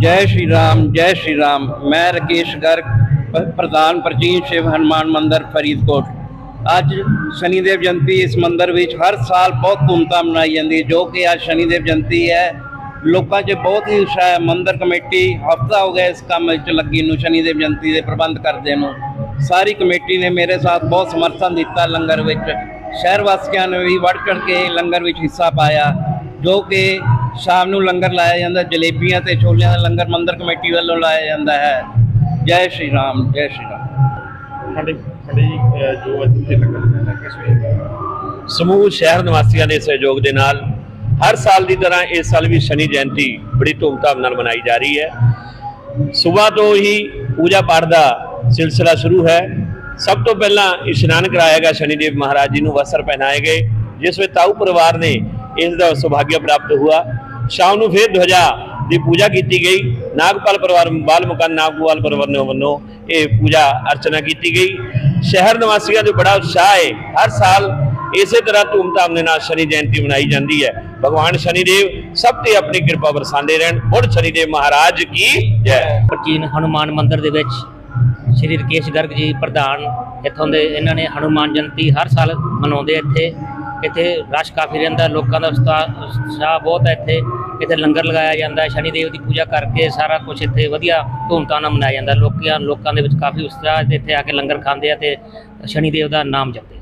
ਜੈ ਸ਼੍ਰੀ ਰਾਮ, ਜੈ ਸ਼੍ਰੀ ਰਾਮ। ਮੈਂ ਰਕੇਸ਼ ਗਰਗ ਪ੍ਰਧਾਨ ਪ੍ਰਾਚੀਨ ਸ਼ਿਵ ਹਨੂਮਾਨ ਮੰਦਿਰ ਫਰੀਦਕੋਟ। ਅੱਜ ਸ਼ਨੀਦੇਵ ਜਯੰਤੀ ਇਸ ਮੰਦਿਰ ਵਿੱਚ ਹਰ ਸਾਲ ਬਹੁਤ ਧੂਮਧਾਮ ਮਨਾਈ ਜਾਂਦੀ ਹੈ, ਜੋ ਕਿ ਅੱਜ ਸ਼ਨੀਦੇਵ ਜਯੰਤੀ ਹੈ। ਲੋਕਾਂ 'ਚ ਬਹੁਤ ਹੀ ਉਤਸ਼ਾਹ ਹੈ, ਮੰਦਿਰ ਕਮੇਟੀ ਹਫਤਾ ਹੋ ਗਿਆ ਇਸ ਕੰਮ ਵਿੱਚ ਲੱਗੀ ਨੂੰ ਸ਼ਨੀਦੇਵ ਜਯੰਤੀ ਦੇ ਪ੍ਰਬੰਧ ਕਰਦੇ ਨੂੰ। ਸਾਰੀ ਕਮੇਟੀ ਨੇ ਮੇਰੇ ਸਾਥ ਬਹੁਤ ਸਮਰਥਨ ਦਿੱਤਾ ਲੰਗਰ ਵਿੱਚ। ਸ਼ਹਿਰ ਵਾਸੀਆਂ ਨੇ ਵੀ ਵੱਧ ਚੜ੍ਹ ਕੇ ਲੰਗਰ ਵਿੱਚ ਹਿੱਸਾ ਪਾਇਆ, ਜੋ ਕਿ ਸ਼ਾਮ ਨੂੰ ਲੰਗਰ ਲਾਇਆ ਜਾਂਦਾ ਜਲੇਬੀਆਂ ਤੇ ਛੋਲਿਆਂ ਦਾ ਲੰਗਰ ਮੰਦਿਰ ਕਮੇਟੀ ਵੱਲੋਂ ਲਾਇਆ ਜਾਂਦਾ ਹੈ। ਜੈ ਸ਼੍ਰੀ ਰਾਮ ਜੈ ਸ਼੍ਰੀ ਰਾਮ। ਸਾਡੇ ਸਾਡੇ ਜੀ ਅਹ, ਜੋ ਅੱਜ ਇੱਥੇ ਲੰਗਰ ਲੱਗਦਾ ਕਿਸ ਵੇ ਸਮੂਹ ਸ਼ਹਿਰ ਨਿਵਾਸੀਆਂ ਦੇ ਸਹਿਯੋਗ ਦੇ ਨਾਲ ਹਰ ਸਾਲ ਦੀ ਤਰ੍ਹਾਂ ਇਸ ਸਾਲ ਵੀ ਸ਼ਨੀ ਜਯੰਤੀ ਬੜੀ ਧੂਮਧਾਮ ਨਾਲ ਮਨਾਈ ਜਾ ਰਹੀ ਹੈ। ਸਵੇਰ ਤੋਂ ਹੀ ਪੂਜਾ ਪਾਠ ਦਾ ਸਿਲਸਿਲਾ ਸ਼ੁਰੂ ਹੈ। ਸਭ ਤੋਂ ਪਹਿਲਾਂ ਇਸ਼ਨਾਨ ਕਰਾਇਆ ਗਿਆ ਸ਼ਨੀਦੇਵ ਮਹਾਰਾਜ ਜੀ ਨੂੰ ਵਸਤਰ ਪਹਿਨਾਏ ਗਏ ਜਿਸ ਵਿੱਚ ਤਾਊ ਪਰਿਵਾਰ ਨੇ ਇਸ ਦਾ ਸੁਭਾਗਿਆ ਪ੍ਰਾਪਤ ਹੋਇਆ ਸ਼ਾਮ ਨੂੰ ਫਿਰ ਧਵਜਾ ਦੀ ਪੂਜਾ ਕੀਤੀ ਗਈ। ਨਾਗਪਾਲ ਪਰਿਵਾਰ ਬਾਲ ਮਕਾਨ ਨਾਗਪਾਲ ਪਰਿਵਾਰ ਨੇ ਵੱਲੋਂ ਇਹ ਪੂਜਾ ਅਰਚਨਾ ਕੀਤੀ ਗਈ। ਸ਼ਹਿਰ ਨਿਵਾਸੀਆਂ ਦੇ ਬੜਾ ਉਤਸ਼ਾਹ ਹੈ। ਹਰ ਸਾਲ ਇਸੇ ਤਰ੍ਹਾਂ ਧੂਮਧਾਮ ਦੇ ਨਾਲ ਸ਼ਨੀ ਜਯੰਤੀ ਮਨਾਈ ਜਾਂਦੀ ਹੈ। ਭਗਵਾਨ ਸ਼ਨੀਦੇਵ ਸਭ ਤੇ ਆਪਣੀ ਕਿਰਪਾ ਵਰਸਾਉਂਦੇ ਰਹਿਣ। ਬੁੱਢ ਸ਼ਨੀਦੇਵ ਮਹਾਰਾਜ ਕੀ ਜੈ। ਪ੍ਰਾਚੀਨ ਹਨੂਮਾਨ ਮੰਦਿਰ ਦੇ ਵਿੱਚ ਸ਼੍ਰੀ ਰਕੇਸ਼ ਗਰਗ ਜੀ ਪ੍ਰਧਾਨ, ਇੱਥੋਂ ਦੇ ਇਹਨਾਂ ਨੇ ਹਨੂਮਾਨ ਜਯੰਤੀ ਹਰ ਸਾਲ ਮਨਾਉਂਦੇ ਇੱਥੇ। ਇੱਥੇ ਰਸ਼ ਕਾਫੀ ਰਹਿੰਦਾ, ਲੋਕਾਂ ਦਾ ਉਸਤਾ- ਉਤਸ਼ਾਹ ਬਹੁਤ ਹੈ ਇੱਥੇ। ਇੱਥੇ ਲੰਗਰ ਲਗਾਇਆ ਜਾਂਦਾ ਹੈ ਸ਼ਨੀ ਦੇਵ ਦੀ ਪੂਜਾ ਕਰਕੇ ਸਾਰਾ ਕੁਝ ਇੱਥੇ ਵਧੀਆ ਧੂਮਧਾਮ ਨਾਲ ਮਨਾਇਆ ਜਾਂਦਾ। ਲੋਕਾਂ ਲੋਕਾਂ ਦੇ ਵਿੱਚ ਕਾਫੀ ਉਤਸ਼ਾਹ ਤੇ ਇੱਥੇ ਆ ਕੇ ਲੰਗਰ ਖਾਂਦੇ ਆ ਤੇ ਸ਼ਨੀ ਦੇਵ ਦਾ ਨਾਮ ਜਪਦੇ